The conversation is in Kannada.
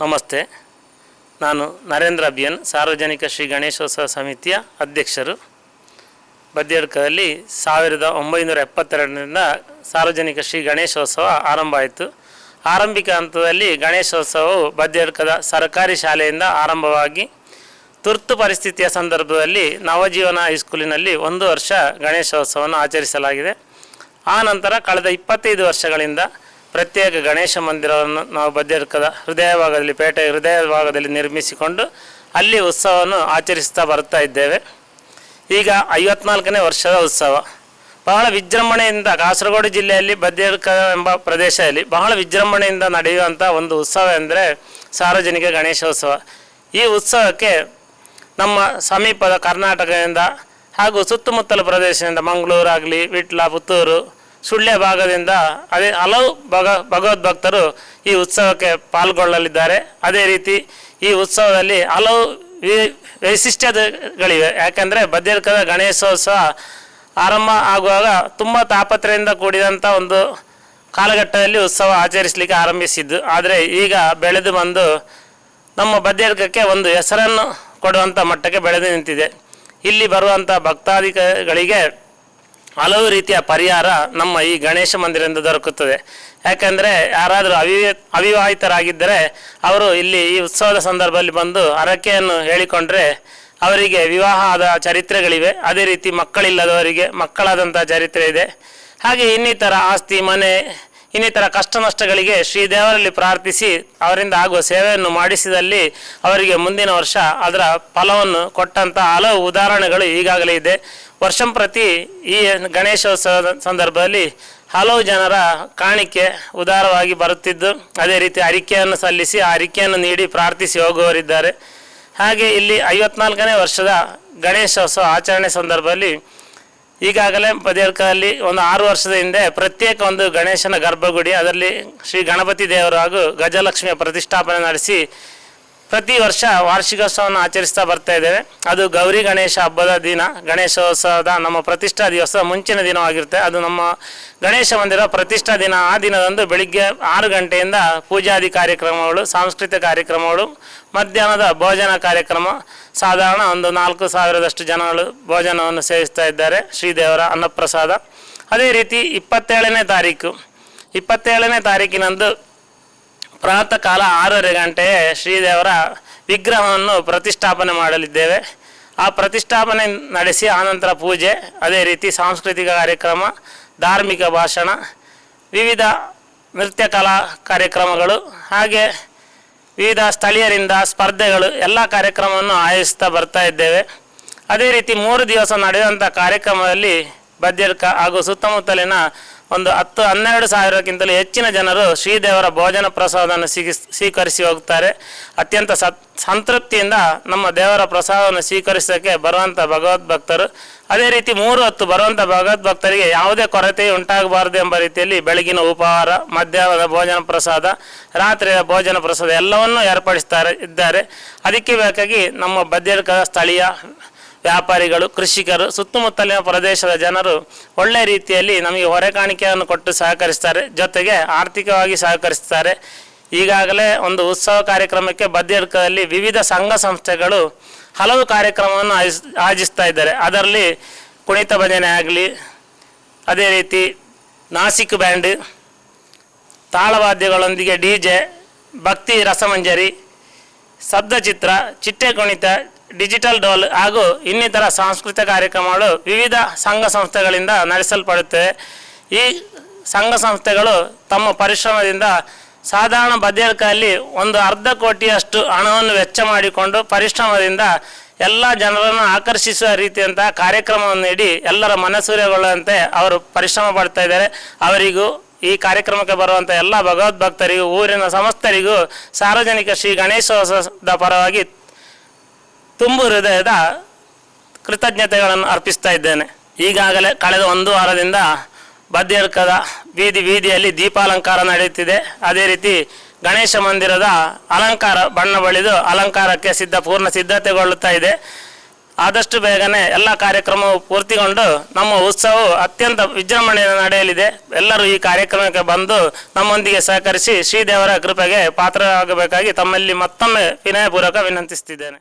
ನಮಸ್ತೆ. ನಾನು ನರೇಂದ್ರ ಅಭಿಯನ್, ಸಾರ್ವಜನಿಕ ಶ್ರೀ ಗಣೇಶೋತ್ಸವ ಸಮಿತಿಯ ಅಧ್ಯಕ್ಷರು. ಬದ್ಯಡ್ಕದಲ್ಲಿ ಸಾವಿರದ ಒಂಬೈನೂರ ಎಪ್ಪತ್ತೆರಡರಿಂದ ಸಾರ್ವಜನಿಕ ಶ್ರೀ ಗಣೇಶೋತ್ಸವ ಆರಂಭ ಆಯಿತು. ಆರಂಭಿಕ ಹಂತದಲ್ಲಿ ಗಣೇಶೋತ್ಸವವು ಬದ್ಯಡ್ಕದ ಸರ್ಕಾರಿ ಶಾಲೆಯಿಂದ ಆರಂಭವಾಗಿ ತುರ್ತು ಪರಿಸ್ಥಿತಿಯ ಸಂದರ್ಭದಲ್ಲಿ ನವಜೀವನ ಹೈಸ್ಕೂಲಿನಲ್ಲಿ ಒಂದು ವರ್ಷ ಗಣೇಶೋತ್ಸವವನ್ನು ಆಚರಿಸಲಾಗಿದೆ. ಆ ನಂತರ ಕಳೆದ ಇಪ್ಪತ್ತೈದು ವರ್ಷಗಳಿಂದ ಪ್ರತ್ಯೇಕ ಗಣೇಶ ಮಂದಿರವನ್ನು ನಾವು ಬದ್ಯಡ್ಕದ ಹೃದಯ ಭಾಗದಲ್ಲಿ ಪೇಟೆ ಹೃದಯ ಭಾಗದಲ್ಲಿ ನಿರ್ಮಿಸಿಕೊಂಡು ಅಲ್ಲಿ ಉತ್ಸವವನ್ನು ಆಚರಿಸ್ತಾ ಬರ್ತಾ ಇದ್ದೇವೆ. ಈಗ ಐವತ್ನಾಲ್ಕನೇ ವರ್ಷದ ಉತ್ಸವ. ಬಹಳ ವಿಜೃಂಭಣೆಯಿಂದ ಕಾಸರಗೋಡು ಜಿಲ್ಲೆಯಲ್ಲಿ ಬದ್ಯಡ್ಕ ಎಂಬ ಪ್ರದೇಶದಲ್ಲಿ ಬಹಳ ವಿಜೃಂಭಣೆಯಿಂದ ನಡೆಯುವಂಥ ಒಂದು ಉತ್ಸವ ಎಂದರೆ ಸಾರ್ವಜನಿಕ ಗಣೇಶ ಉತ್ಸವ ಈ ಉತ್ಸವಕ್ಕೆ ನಮ್ಮ ಸಮೀಪದ ಕರ್ನಾಟಕದಿಂದ ಹಾಗೂ ಸುತ್ತಮುತ್ತಲ ಪ್ರದೇಶದಿಂದ ಮಂಗಳೂರಾಗಲಿ, ವಿಟ್ಲ, ಪುತ್ತೂರು ಸುಳ್ಯ ಭಾಗದಿಂದ, ಅದೇ ಹಲವು ಭಗ, ಭಗವದ್ಭಕ್ತರು ಈ ಉತ್ಸವಕ್ಕೆ ಪಾಲ್ಗೊಳ್ಳಲಿದ್ದಾರೆ. ಅದೇ ರೀತಿ ಈ ಉತ್ಸವದಲ್ಲಿ ಹಲವು ವೈಶಿಷ್ಟ್ಯಗಳಿವೆ ಯಾಕೆಂದರೆ ಬದ್ಯಡ್ಕದ ಗಣೇಶೋತ್ಸವ ಆರಂಭ ಆಗುವಾಗ ತುಂಬ ತಾಪತ್ರೆಯಿಂದ ಕೂಡಿದಂಥ ಒಂದು ಕಾಲಘಟ್ಟದಲ್ಲಿ ಉತ್ಸವ ಆಚರಿಸಲಿಕ್ಕೆ ಆರಂಭಿಸಿದ್ದು. ಆದರೆ ಈಗ ಬೆಳೆದು ಬಂದು ನಮ್ಮ ಬದ್ಯರ್ಗಕ್ಕೆ ಒಂದು ಹೆಸರನ್ನು ಕೊಡುವಂಥ ಮಟ್ಟಕ್ಕೆ ಬೆಳೆದು ನಿಂತಿದೆ. ಇಲ್ಲಿ ಬರುವಂಥ ಭಕ್ತಾದಿಗಳಿಗೆ ಹಲವು ರೀತಿಯ ಪರಿಹಾರ ನಮ್ಮ ಈ ಗಣೇಶ ಮಂದಿರದಿಂದ ದೊರಕುತ್ತದೆ. ಯಾಕಂದರೆ ಯಾರಾದರೂ ಅವಿ ಅವಿವಾಹಿತರಾಗಿದ್ದರೆ ಅವರು ಇಲ್ಲಿ ಈ ಉತ್ಸವದ ಸಂದರ್ಭದಲ್ಲಿ ಬಂದು ಹರಕೆಯನ್ನು ಹೇಳಿಕೊಂಡ್ರೆ ಅವರಿಗೆ ವಿವಾಹ ಆದ ಚರಿತ್ರೆಗಳಿವೆ. ಅದೇ ರೀತಿ ಮಕ್ಕಳಿಲ್ಲದವರಿಗೆ ಮಕ್ಕಳಾದಂಥ ಚರಿತ್ರೆ ಇದೆ. ಹಾಗೆ ಇನ್ನಿತರ ಆಸ್ತಿ, ಮನೆ, ಇನ್ನಿತರ ಕಷ್ಟ ನಷ್ಟಗಳಿಗೆ ಶ್ರೀದೇವರಲ್ಲಿ ಪ್ರಾರ್ಥಿಸಿ ಅವರಿಂದ ಆಗುವ ಸೇವೆಯನ್ನು ಮಾಡಿಸಿದಲ್ಲಿ ಅವರಿಗೆ ಮುಂದಿನ ವರ್ಷ ಅದರ ಫಲವನ್ನು ಕೊಟ್ಟಂಥ ಹಲವು ಉದಾಹರಣೆಗಳು ಈಗಾಗಲೇ ಇದೆ. ವರ್ಷಂಪ್ರತಿ ಈ ಗಣೇಶೋತ್ಸವದ ಸಂದರ್ಭದಲ್ಲಿ ಹಲವು ಜನರ ಕಾಣಿಕೆ ಉದಾರವಾಗಿ ಬರುತ್ತಿದ್ದು, ಅದೇ ರೀತಿ ಅರಿಕೆಯನ್ನು ಸಲ್ಲಿಸಿ ಆ ಅರಿಕೆಯನ್ನು ನೀಡಿ ಪ್ರಾರ್ಥಿಸಿ ಹೋಗುವವರಿದ್ದಾರೆ. ಹಾಗೆ ಇಲ್ಲಿ ಐವತ್ನಾಲ್ಕನೇ ವರ್ಷದ ಗಣೇಶೋತ್ಸವ ಆಚರಣೆ ಸಂದರ್ಭದಲ್ಲಿ ಈಗಾಗಲೇ ಪದೇರ್ಕಲ್ಲಿ ಒಂದು ಆರು ವರ್ಷದ ಹಿಂದೆ ಪ್ರತ್ಯೇಕ ಒಂದು ಗಣೇಶನ ಗರ್ಭಗುಡಿ, ಅದರಲ್ಲಿ ಶ್ರೀ ಗಣಪತಿ ದೇವರು ಹಾಗೂ ಗಜಲಕ್ಷ್ಮಿಯ ಪ್ರತಿಷ್ಠಾಪನೆ ನಡೆಸಿ ಪ್ರತಿ ವರ್ಷ ವಾರ್ಷಿಕೋತ್ಸವವನ್ನು ಆಚರಿಸ್ತಾ ಬರ್ತಾ ಇದ್ದೇವೆ. ಅದು ಗೌರಿ ಗಣೇಶ ಹಬ್ಬದ ದಿನ. ಗಣೇಶೋತ್ಸವದ ನಮ್ಮ ಪ್ರತಿಷ್ಠಾ ದಿವಸ ಮುಂಚಿನ ದಿನವಾಗಿರುತ್ತೆ. ಅದು ನಮ್ಮ ಗಣೇಶ ಮಂದಿರ ಪ್ರತಿಷ್ಠಾ ದಿನ. ಆ ದಿನದಂದು ಬೆಳಿಗ್ಗೆ ಆರು ಗಂಟೆಯಿಂದ ಪೂಜಾದಿ ಕಾರ್ಯಕ್ರಮಗಳು, ಸಾಂಸ್ಕೃತಿಕ ಕಾರ್ಯಕ್ರಮಗಳು, ಮಧ್ಯಾಹ್ನದ ಭೋಜನ ಕಾರ್ಯಕ್ರಮ. ಸಾಧಾರಣ ಒಂದು ನಾಲ್ಕು ಸಾವಿರದಷ್ಟು ಜನಗಳು ಭೋಜನವನ್ನು ಸೇವಿಸ್ತಾ ಇದ್ದಾರೆ. ಶ್ರೀದೇವರ ಅನ್ನಪ್ರಸಾದ. ಅದೇ ರೀತಿ ಇಪ್ಪತ್ತೇಳನೇ ತಾರೀಕು. ಇಪ್ಪತ್ತೇಳನೇ ತಾರೀಕಿನಂದು ಪ್ರಾತಃ ಕಾಲ ಆರೂವರೆ ಗಂಟೆಯೇ ಶ್ರೀದೇವರ ವಿಗ್ರಹವನ್ನು ಪ್ರತಿಷ್ಠಾಪನೆ ಮಾಡಲಿದ್ದೇವೆ. ಆ ಪ್ರತಿಷ್ಠಾಪನೆ ನಡೆಸಿ ಆನಂತರ ಪೂಜೆ, ಅದೇ ರೀತಿ ಸಾಂಸ್ಕೃತಿಕ ಕಾರ್ಯಕ್ರಮ, ಧಾರ್ಮಿಕ ಭಾಷಣ, ವಿವಿಧ ನೃತ್ಯ ಕಲಾ ಕಾರ್ಯಕ್ರಮಗಳು ಹಾಗೆ ವಿವಿಧ ಸ್ಥಳೀಯರಿಂದ ಸ್ಪರ್ಧೆಗಳು ಎಲ್ಲ ಕಾರ್ಯಕ್ರಮವನ್ನು ಆಯೋಜಿಸ್ತಾ ಬರ್ತಾ ಇದ್ದೇವೆ. ಅದೇ ರೀತಿ ಮೂರು ದಿವಸ ನಡೆಯುವಂಥ ಕಾರ್ಯಕ್ರಮದಲ್ಲಿ ಬದ್ಯಡ್ಕ ಹಾಗೂ ಸುತ್ತಮುತ್ತಲಿನ ಒಂದು ಹತ್ತು ಹನ್ನೆರಡು ಸಾವಿರಕ್ಕಿಂತಲೂ ಹೆಚ್ಚಿನ ಜನರು ಶ್ರೀದೇವರ ಭೋಜನ ಪ್ರಸಾದವನ್ನು ಸಿಗಿ, ಸ್ವೀಕರಿಸಿ ಹೋಗ್ತಾರೆ ಅತ್ಯಂತ ಸತ್, ಸಂತೃಪ್ತಿಯಿಂದ ನಮ್ಮ ದೇವರ ಪ್ರಸಾದವನ್ನು ಸ್ವೀಕರಿಸೋಕ್ಕೆ ಬರುವಂಥ ಭಗವದ್ಭಕ್ತರು. ಅದೇ ರೀತಿ ಮೂರು ಹತ್ತು ಬರುವಂಥ ಭಗವದ್ಭಕ್ತರಿಗೆ ಯಾವುದೇ ಕೊರತೆ ಉಂಟಾಗಬಾರದು ಎಂಬ ರೀತಿಯಲ್ಲಿ ಬೆಳಗಿನ ಉಪಹಾರ, ಮಧ್ಯಾಹ್ನದ ಭೋಜನ ಪ್ರಸಾದ, ರಾತ್ರಿಯ ಭೋಜನ ಪ್ರಸಾದ ಎಲ್ಲವನ್ನೂ ಏರ್ಪಡಿಸ್ತಾರೆ, ಇದ್ದಾರೆ. ಅದಕ್ಕೆ ಬೇಕಾಗಿ ನಮ್ಮ ಬದ್ಯರ್ಕ ಸ್ಥಳೀಯ ವ್ಯಾಪಾರಿಗಳು, ಕೃಷಿಕರು, ಸುತ್ತಮುತ್ತಲಿನ ಪ್ರದೇಶದ ಜನರು ಒಳ್ಳೆ ರೀತಿಯಲ್ಲಿ ನಮಗೆ ಹೊರೆಕಾಣಿಕೆಯನ್ನು ಕೊಟ್ಟು ಸಹಕರಿಸ್ತಾರೆ. ಜೊತೆಗೆ ಆರ್ಥಿಕವಾಗಿ ಸಹಕರಿಸ್ತಾರೆ. ಈಗಾಗಲೇ ಒಂದು ಉತ್ಸವ ಕಾರ್ಯಕ್ರಮಕ್ಕೆ ಬದ್ಯಡ್ಕದಲ್ಲಿ ವಿವಿಧ ಸಂಘ ಸಂಸ್ಥೆಗಳು ಹಲವು ಕಾರ್ಯಕ್ರಮವನ್ನು ಆಯೋಜಿಸ್ ಆಯೋಜಿಸ್ತಾ ಇದ್ದಾರೆ. ಅದರಲ್ಲಿ ಕುಣಿತ ಭಜನೆ ಆಗಲಿ, ಅದೇ ರೀತಿ ನಾಸಿಕ್ ಬ್ಯಾಂಡ್, ತಾಳವಾದ್ಯಗಳೊಂದಿಗೆ ಡಿ ಜೆ, ಭಕ್ತಿ ರಸಮಂಜರಿ ಶಬ್ದಚಿತ್ರ ಚಿಟ್ಟೆ ಕುಣಿತ ಡಿಜಿಟಲ್ ಡೋಲ್ ಹಾಗೂ ಇನ್ನಿತರ ಸಾಂಸ್ಕೃತಿಕ ಕಾರ್ಯಕ್ರಮಗಳು ವಿವಿಧ ಸಂಘ ಸಂಸ್ಥೆಗಳಿಂದ ನಡೆಸಲ್ಪಡುತ್ತವೆ ಈ ಸಂಘ ಸಂಸ್ಥೆಗಳು ತಮ್ಮ ಪರಿಶ್ರಮದಿಂದ ಸಾಧಾರಣ ಬದಿಯರ್ಕಲ್ಲಿ ಒಂದು ಅರ್ಧ ಕೋಟಿಯಷ್ಟು ಹಣವನ್ನು ವೆಚ್ಚ ಮಾಡಿಕೊಂಡು ಪರಿಶ್ರಮದಿಂದ ಎಲ್ಲ ಜನರನ್ನು ಆಕರ್ಷಿಸುವ ರೀತಿಯಂತಹ ಕಾರ್ಯಕ್ರಮವನ್ನು ನೀಡಿ ಎಲ್ಲರ ಮನಸೂರೆಗೊಳ್ಳುವಂತೆ ಅವರು ಪರಿಶ್ರಮ ಪಡ್ತಾ ಇದ್ದಾರೆ. ಅವರಿಗೂ ಈ ಕಾರ್ಯಕ್ರಮಕ್ಕೆ ಬರುವಂಥ ಎಲ್ಲ ಭಗವದ್ಭಕ್ತರಿಗೂ, ಊರಿನ ಸಮಸ್ತರಿಗೂ ಸಾರ್ವಜನಿಕ ಶ್ರೀ ಗಣೇಶೋತ್ಸವದ ಪರವಾಗಿ ತುಂಬು ಹೃದಯದ ಕೃತಜ್ಞತೆಗಳನ್ನು ಅರ್ಪಿಸ್ತಾ ಇದ್ದೇನೆ. ಈಗಾಗಲೇ ಕಳೆದ ಒಂದು ವಾರದಿಂದ ಬದ್ಯರ್ಕದ ಬೀದಿ ಬೀದಿಯಲ್ಲಿ ದೀಪಾಲಂಕಾರ ನಡೆಯುತ್ತಿದೆ. ಅದೇ ರೀತಿ ಗಣೇಶ ಮಂದಿರದ ಅಲಂಕಾರ ಬಣ್ಣ ಬಳಿದು ಅಲಂಕಾರಕ್ಕೆ ಸಿದ್ಧ, ಪೂರ್ಣ ಸಿದ್ಧತೆಗೊಳ್ಳುತ್ತಾ ಇದೆ. ಆದಷ್ಟು ಬೇಗನೆ ಎಲ್ಲ ಕಾರ್ಯಕ್ರಮವು ಪೂರ್ತಿಗೊಂಡು ನಮ್ಮ ಉತ್ಸವವು ಅತ್ಯಂತ ವಿಜೃಂಭಣೆಯಿಂದ ನಡೆಯಲಿದೆ. ಎಲ್ಲರೂ ಈ ಕಾರ್ಯಕ್ರಮಕ್ಕೆ ಬಂದು ನಮ್ಮೊಂದಿಗೆ ಸಹಕರಿಸಿ ಶ್ರೀದೇವರ ಕೃಪೆಗೆ ಪಾತ್ರರಾಗಬೇಕಾಗಿ ತಮ್ಮಲ್ಲಿ ಮತ್ತೊಮ್ಮೆ ವಿನಯಪೂರ್ವಕ ವಿನಂತಿಸುತ್ತಿದ್ದೇನೆ.